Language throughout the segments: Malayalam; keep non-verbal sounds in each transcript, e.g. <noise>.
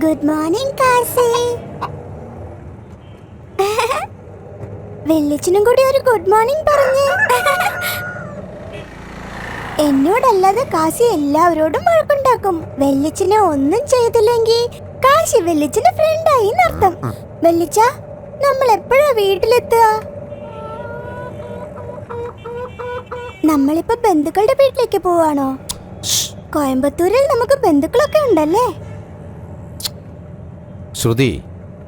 ഗുഡ് മോർണിംഗ് കാസി വെള്ളിച്ചിനും കൂടി ഒരു ഗുഡ് മോർണിംഗ് പറഞ്ഞേ. എന്നോടല്ലാതെ കാശി എല്ലാവരോടും വഴക്കുണ്ടാക്കും. വെള്ളിച്ചിനെ ഒന്നും ചെയ്തില്ലെങ്കിൽ കാശി വെള്ളിച്ചിന് ഫ്രണ്ടായി എന്നർത്ഥം. വെള്ളിച്ച നമ്മൾ എപ്പോഴാ വീട്ടിലെത്തുക? നമ്മളിപ്പോ ബന്ധുക്കളുടെ വീട്ടിലേക്ക് പോവാണോ? കോയമ്പത്തൂരിൽ നമുക്ക് ബന്ധുക്കളൊക്കെ ഉണ്ടല്ലേ? ശ്രുതി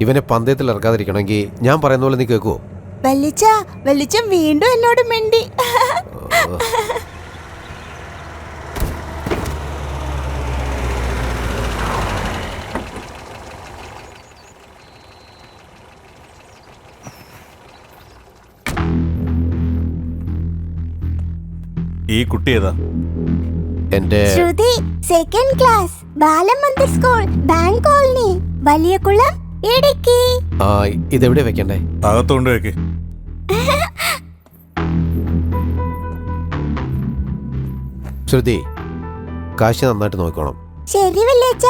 ഇവനെ പന്തയത്തിൽ ഇറക്കാതിരിക്കണമെങ്കിൽ ഞാൻ പറയുന്ന പോലെ നീ കേൾക്കുവോ വെള്ളിച്ച വെള്ളിച്ചം വീണ്ടും എന്നോട് മിണ്ടി. ഈ കുട്ടി ഏതാ? എന്റെ Shruthi second class Balamandir school bank colony Valiyakulam Idukki. ആ ഇതെവിടെ വെക്കണ്ടേ? അകത്തോണ്ട് വെക്ക്. ശ്രുതി കാശി നന്നായിട്ട് നോക്കണം. ശരി വെള്ളിച്ച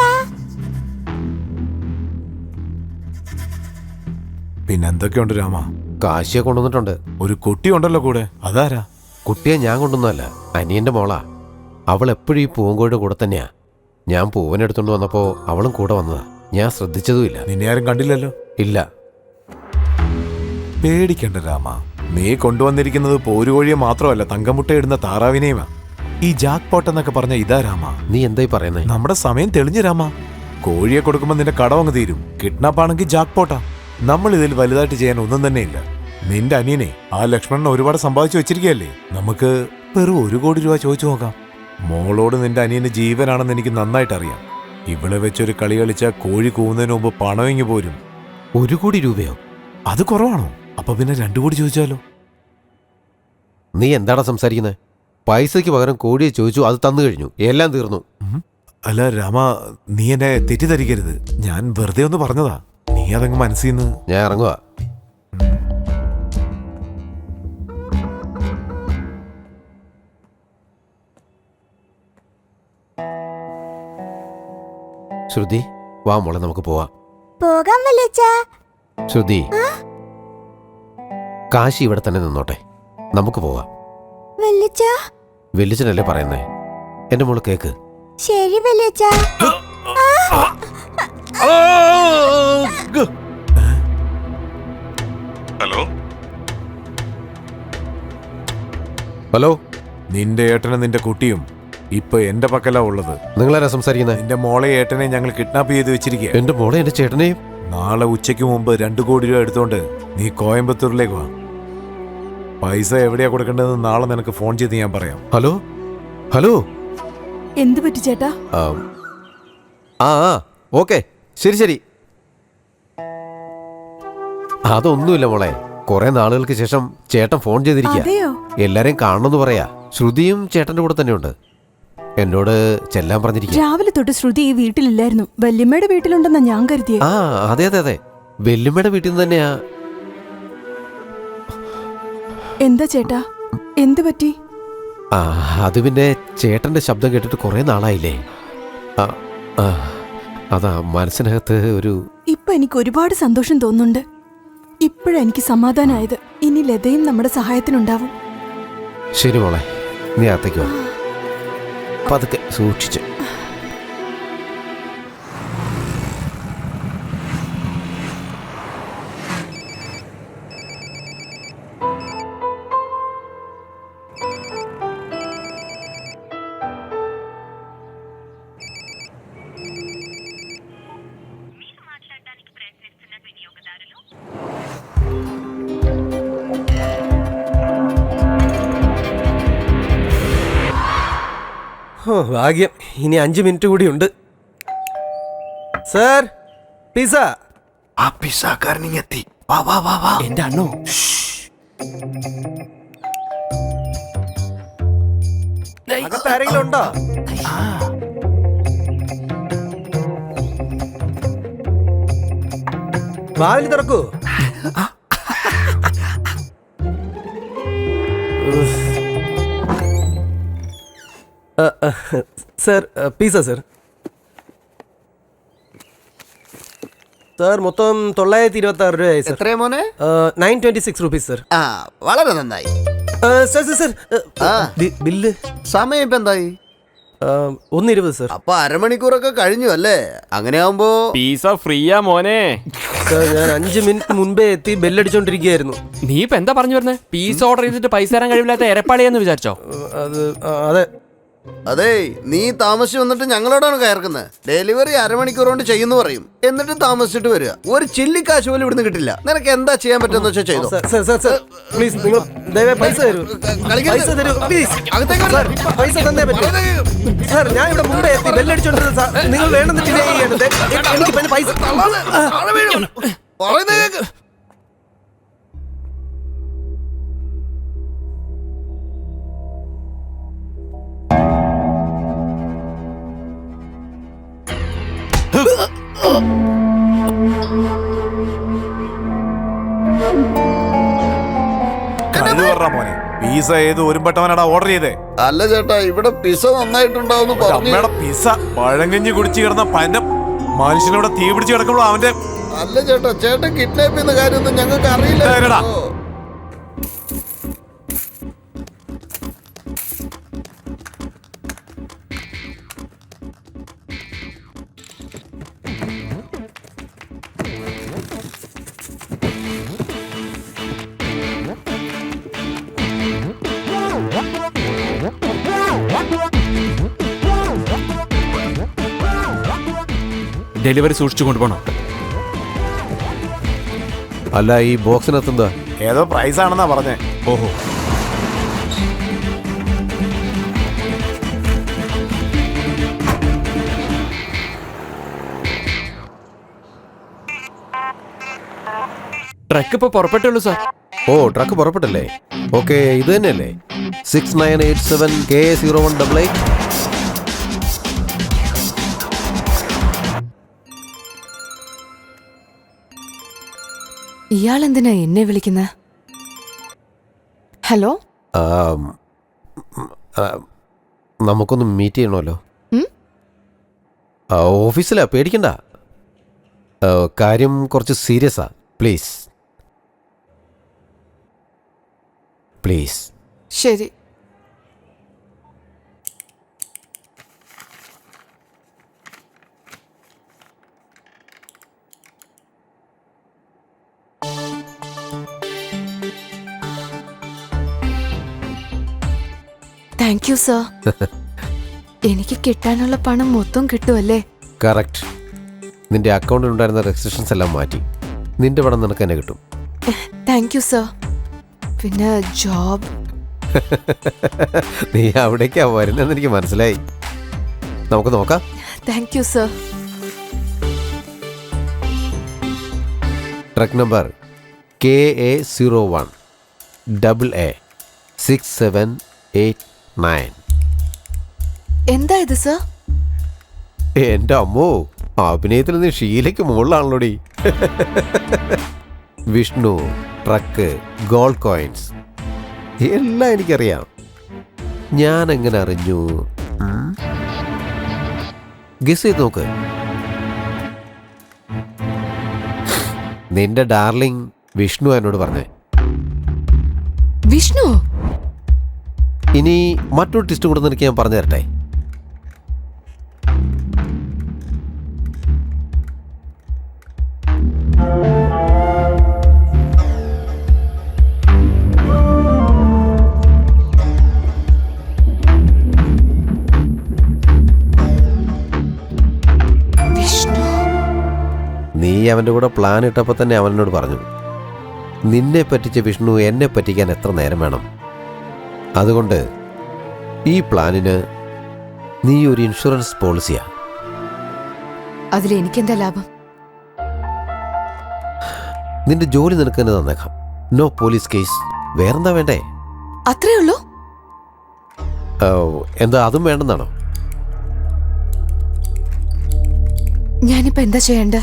പിന്നെ എന്തൊക്കെയുണ്ട് രാമ? കാശിയെ കൊണ്ടുവന്നിട്ടുണ്ട്. ഒരു കുട്ടി ഉണ്ടല്ലോ കൂടെ. അതാരാ? കുട്ടിയെ ഞാൻ കൊണ്ടുവന്നതല്ല. അനിയന്റെ മോളാ. അവൾ എപ്പോഴും ഈ പൂങ്കോയുടെ കൂടെ തന്നെയാ. ഞാൻ പൂവനെടുത്തോണ്ട് വന്നപ്പോ അവളും കൂടെ വന്നതാ. ഞാൻ ശ്രദ്ധിച്ചതുമില്ല. നിന്നെ ആരും കണ്ടില്ലല്ലോ? ഇല്ല. പേടിക്കണ്ട രാമ. നീ കൊണ്ടുവന്നിരിക്കുന്നത് പോരുകോഴിയെ മാത്രമല്ല തങ്കമുട്ടയിടുന്ന താറാവിനെയുമാ. ഈ ജാക്ക് പോട്ട് എന്നൊക്കെ പറഞ്ഞ ഇതാ രാമ. നീ എന്തായി പറയുന്നത് നമ്മുടെ സമയം തെളിഞ്ഞു രാമ. കോഴിയെ കൊടുക്കുമ്പോൾ നിന്റെ കടവങ്ങ് തീരും. കിഡ്നാപ്പ് ആണെങ്കിൽ ജാക്ക് പോട്ടാ നമ്മൾ ഇതിൽ വലുതായിട്ട് ചെയ്യാൻ ഒന്നും തന്നെ ഇല്ല. നിന്റെ അനിയനെ ആ ലക്ഷ്മണൻ ഒരുപാട് സമ്പാദിച്ചു വെച്ചിരിക്കുകയല്ലേ? നമുക്ക് വെറും ഒരു കോടി രൂപ ചോദിച്ചു നോക്കാം. മോളോട് നിന്റെ അനിയന് ജീവനാണെന്ന് എനിക്ക് നന്നായിട്ട് അറിയാം ഇവിടെ വെച്ചൊരു കളി കളിച്ച കോഴി കൂവുന്നതിന് മുമ്പ് പണമെങ്കിൽ പോരും? ഒരു കോടി രൂപയോ? അത് കുറവാണോ? അപ്പൊ പിന്നെ രണ്ടു കോടി ചോദിച്ചാലോ? നീ എന്താടാ സംസാരിക്കുന്നത് പൈസയ്ക്ക് പകരം കോഴിയെ ചോദിച്ചു അത് തന്നു കഴിഞ്ഞു. എല്ലാം തീർന്നു. അല്ല രാമ നീ എന്നെ തെറ്റിദ്ധരിക്കരുത്. ഞാൻ വെറുതെ ഒന്ന് പറഞ്ഞതാ. നീ അതങ്ങ് മനസ്സിൽ നിന്ന് ഞാൻ ഇറങ്ങുക ശ്രുതി വാ മോളെ നമുക്ക് പോവാം. പോകാം വല്ലച്ചാ ശ്രുതി കാശി ഇവിടെ തന്നെ നിന്നോട്ടെ. നമുക്ക് പോവാം. വെള്ളിച്ച? വെല്ലിച്ചനല്ലേ പറയുന്നേ? എന്റെ മോൾ കേക്ക്. ശരി വെള്ളിച്ച. ഹലോ? ഹലോ? നിന്റെ ഏട്ടനും നിന്റെ കുട്ടിയും ഇപ്പൊ എന്റെ പക്കലാ ഉള്ളത്. നിങ്ങളാരാ സംസാരിക്കുന്നത് എന്റെ മോളെ ഏട്ടനെ ഞങ്ങൾ കിഡ്നാപ്പ് ചെയ്ത് വെച്ചിരിക്കുക എന്റെ മോളെ എന്റെ ചേട്ടനെയും? നാളെ ഉച്ചയ്ക്ക് മുമ്പ് രണ്ടു കോടി രൂപ എടുത്തോണ്ട് നീ കോയമ്പത്തൂരിലേക്ക് വാ. പൈസ എവിടെയാ കൊടുക്കേണ്ടതെന്ന് നാളെ നിനക്ക് ഫോൺ ചെയ്ത് ഞാൻ പറയാം. ഹലോ? ഹലോ? എന്ത് പറ്റി ചേട്ടാ? ആ ആ ഓക്കെ ശരി ശരി. അതൊന്നുമില്ല മോളെ. കുറെ നാളുകൾക്ക് ശേഷം ചേട്ടൻ ഫോൺ ചെയ്തിരിക്കുക അതെയോ? എല്ലാരെയും കാണണമെന്ന് പറയാ. ശ്രുതിയും ചേട്ടന്റെ കൂടെ തന്നെയുണ്ട്. എന്നോട് ചെല്ലാൻ പറഞ്ഞിരിക്കും രാവിലെ തൊട്ട് ശ്രുതി ഈ വീട്ടിലില്ലായിരുന്നു. വല്യമ്മയുടെ വീട്ടിലുണ്ടെന്നാ ഞാൻ കരുതിയ. ആ അതെ അതെ അതെ. വെല്ലുമ്മയുടെ വീട്ടിൽ നിന്ന് തന്നെയാ. എന്താ ചേട്ടാ? എന്ത് പറ്റി? ആ അത് പിന്നെ ചേട്ടന്റെ ശബ്ദം കേട്ടിട്ട് കുറെ നാളായില്ലേ. ആ, ആ, അതാ മനസ്സിനകത്ത് ഒരു ഇപ്പൊ എനിക്ക് ഒരുപാട് സന്തോഷം തോന്നുന്നുണ്ട്. ഇപ്പോഴാ എനിക്ക് സമാധാനമായത് ഇനി ലതയും നമ്മുടെ സഹായത്തിനുണ്ടാവും. ശരി മോളെ നീ അത്തേക്ക് വാ. പതുക്കെ സൂക്ഷിച്ച്. ഹോ, ഭാഗ്യം. ഇനി അഞ്ച് മിനിറ്റ് കൂടി ഉണ്ട് സർ പിസ ആ പിസാക്കാരൻ എത്തി വാ വാ വാ വാ. എന്റെ അണ്ണോ. അകത്ത് ആരെങ്കിലും ഉണ്ടോ? വാതിൽ തുറക്കൂ. സർ പീസ സർ സാർ മൊത്തം തൊള്ളായിരത്തി ഇരുപത്തി ആറ് രൂപയായി സാർ എത്രയാ മോനെ? Nine twenty six rupees sir ആ വളരെ നന്നായി. സാർ സാർ സാർ ആ. ബി- ബില്ല്? സമയം ഇപ്പൊ എന്തായി? ഒന്നിരുപത് ഒന്ന് ഇരുപത് സാർ അപ്പൊ അരമണിക്കൂറൊക്കെ കഴിഞ്ഞു അല്ലേ? അങ്ങനെ ആവുമ്പോ പീസ ഫ്രീയാ മോനെ. സാർ ഞാൻ അഞ്ച് മിനിറ്റ് മുൻപേ എത്തി ബെല്ലടിച്ചോണ്ടിരിക്കുകയായിരുന്നു. നീ ഇപ്പൊ എന്താ പറഞ്ഞു വരുന്നത് പീസ ഓർഡർ ചെയ്തിട്ട് പൈസ തരാൻ കഴിവില്ലാത്ത എരപ്പാളിയെന്ന് വിചാരിച്ചോ? അത് ആ, അതെ. അതെ നീ താമസിച്ച് വന്നിട്ട് ഞങ്ങളോടാണ് കയർക്കുന്നത് ഡെലിവറി അരമണിക്കൂർ കൊണ്ട് ചെയ്യുന്നു പറയും. എന്നിട്ട് താമസിച്ചിട്ട് വരിക. ഒരു ചില്ലിക്കാശ് പോലും ഇവിടുന്ന് കിട്ടില്ല. നിനക്ക് എന്താ ചെയ്യാൻ പറ്റുന്ന വെച്ചാൽ ചെയ്തോ. പ്ലീസ് നിങ്ങൾ പൈസ തരൂ. പൈസ തരൂ പ്ലീസ്. പൈസ തന്നേ പറ്റൂ. സാർ ഞാൻ ഇവിടെ മുമ്പേ എത്തി ബെല്ലടിച്ചോണ്ടിരുന്നത് സാർ നിങ്ങൾ വേണമെന്ന് ഡിലേ ചെയ്യരുത്. എനിക്ക് പൈസ. പറയുന്നത് മോനെ. പിസ ഏത് ഒരുമ്പട്ടവനാടാ ഓർഡർ ചെയ്തേ? അല്ല ചേട്ടാ ഇവിടെ പിസ നന്നായിട്ടുണ്ടാവുന്ന പറഞ്ഞു. അമ്മയുടെ പിസ പഴങ്കഞ്ഞി കുടിച്ചു കിടന്ന പന്നം മനുഷ്യനോട് തീ പിടിച്ച് കിടക്കുമ്പോൾ അവന്റെ അല്ല ചേട്ടാ ചേട്ടൻ കിഡ്നാപ്പ് ചെയ്യുന്ന കാര്യമൊന്നും ഞങ്ങൾക്ക് അറിയില്ല ഡെലിവറി സൂക്ഷിച്ചു കൊണ്ടുപോകണം. അല്ല ഈ ബോക്സിനകത്തെന്താ? ഏതോ പ്രൈസ് ആണെന്നാ പറഞ്ഞേ. ഓഹോ. ട്രക്ക് ഇപ്പൊ പുറപ്പെട്ടുള്ളൂ സാർ ഓ ട്രക്ക് പുറപ്പെട്ടല്ലേ? ഓക്കെ ഇത് തന്നെയല്ലേ? Six nine eight seven K zero one double eight ഇയാൾ എന്തിനാ എന്നെ വിളിക്കുന്നത് ഹലോ? നമുക്കൊന്ന് മീറ്റ് ചെയ്യണമല്ലോ. ഉം? ആ, ഓഫീസിലാ പേടിക്കണ്ട. ആ, കാര്യം കുറച്ച് സീരിയസ് സീരിയസാ പ്ലീസ്. പ്ലീസ്. ശരി. Thank you sir. <laughs> എനിക്ക് കിട്ടാനുള്ള പണം മൊത്തം കിട്ടുമല്ലേ കറക്റ്റ്. നിന്റെ അക്കൗണ്ടിൽ ഉണ്ടായിരുന്ന റെസ്ട്രിക്ഷൻസ് എല്ലാം മാറ്റി. നിന്റെ പണം നിനക്ക് തന്നെ കിട്ടും. <laughs> Thank you sir. പിന്നെ ജോബ്? <laughs> നീ അവിടേക്കാ വരുന്നതെന്ന് എനിക്ക് മനസ്സിലായി. നമുക്ക് നോക്കാം. Thank you sir. Truck number K A zero one double A six seven eight nine എന്താ ഇത് സർ? എന്റെ അമ്മോ അഭിനയത്തിൽ നിന്ന് ഷീലയ്ക്ക് മുകളിലാണല്ലോടി. Vishnu truck gold coins. എല്ലാം എനിക്കറിയാം. ഞാൻ എങ്ങനെ അറിഞ്ഞു? ഗസ് ചെയ്ത് നോക്ക്. നിന്റെ ഡാർലിംഗ് വിഷ്ണു എന്നോട് പറഞ്ഞേ. വിഷ്ണു? ഇനി മറ്റൊരു ടിസ്റ്റ് കൂടെ നിനക്ക് ഞാൻ പറഞ്ഞു തരട്ടെ. നീ അവന്റെ കൂടെ പ്ലാൻ ഇട്ടപ്പോൾ തന്നെ അവനോട് പറഞ്ഞു നിന്നെ പറ്റിച്ച വിഷ്ണു എന്നെ പറ്റിക്കാൻ എത്ര നേരം വേണം? അതുകൊണ്ട് ഈ പ്ലാനിന് നീ ഒരു ഇൻഷുറൻസ് പോളിസിയാ. അതിൽ എനിക്കെന്താ ലാഭം? നിന്റെ ജോലി നിനക്ക് തന്നെ തന്നേക്കാം. നോ പോലീസ് കേസ് വേറെന്താ വേണ്ടേ? അത്രേ ഉള്ളൂ? എന്താ അതും വേണ്ടെന്നാണോ? ഞാനിപ്പോ എന്താ ചെയ്യണ്ടേ